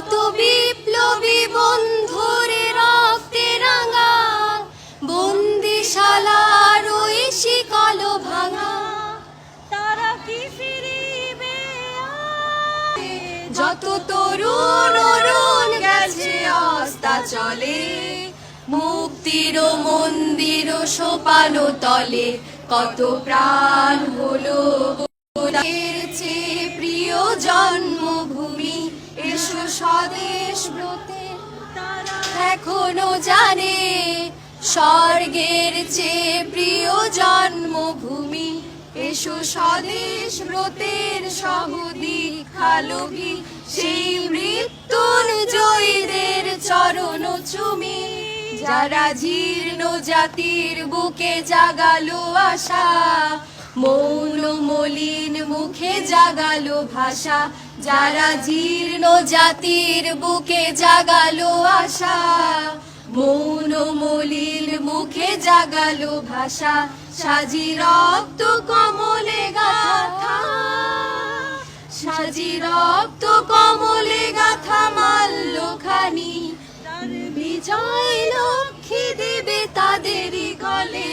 কত বিপ্লবী বন্ধুরে রক্তে রাঙা, বন্দিশালার ওই ভাঙা। তারা কি ফিরিবে যত তরুণ গেছে, অস্তা চলে। মুক্তির মন্দির সোপানো তলে। কত প্রাণ হলো প্রিয় জন্মভূমি। স্বদেশ ব্রতে তারা এখনও জানে, স্বর্গের চেয়ে প্রিয় জন্মভূমি। এসো স্বদেশ ব্রতের সহদি খালবি সেই মৃত্যুর জয়ীদের চরণ চুমি। যারা জীর্ণ জাতির বুকে জাগালো আশা, মৌন মলিন মুখে জাগালো ভাষা, যারা জীর্ণ জাতির বুকে জাগালো আশা। মৌন মলিন মুখে জাগালো ভাষা, সাজি রক্ত কমলে গাথা। সাজি রক্ত কমলে গাথা মাল্য খানি। বিজয় লক্ষ্মী দেবে তাদেরই গলে।